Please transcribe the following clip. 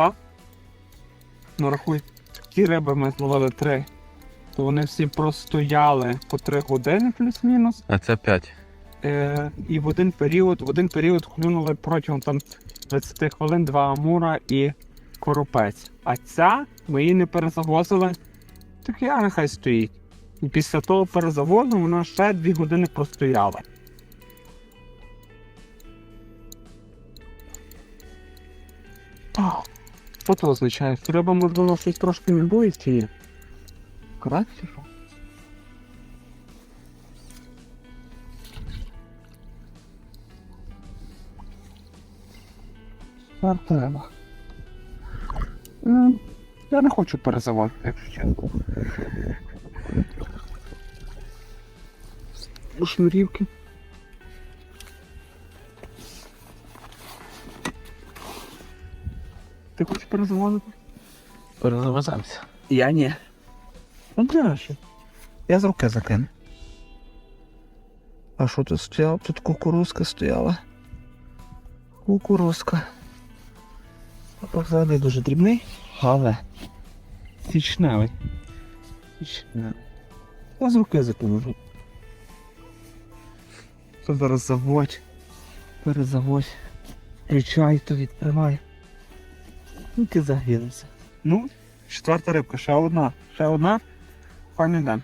Та? Ну рахуй, ті риби ми зловили три. То вони всі простояли по три години плюс-мінус. А це 5. Е, і в один період, в один період клюнули протягом там 20 хвилин два амура і коропець. А ця ми її не перезавозили, так я нехай стоїть. І після того перезавозу вона ще дві години простояла. Що це означає? Що риба, можливо, щось трошки не боїть чи? Краще? Тепер треба. Ну, я не хочу перезаводити, якщо чесно. Шнурівки. Ти хочеш перезаводити? Перезавеземося. Я ні. Ну краще. Я з руки закину. А що тут стояло? Тут кукурузка стояла. Кукурузка. Запах взагалі дуже дрібний, але січневий. Січневий. Я з руки закину. Зараз заводь. Перезаводь. Включай, то відкривай. Ну ти загрілися. Ну, четверта рибка, ще одна. Ще одна. Файний день.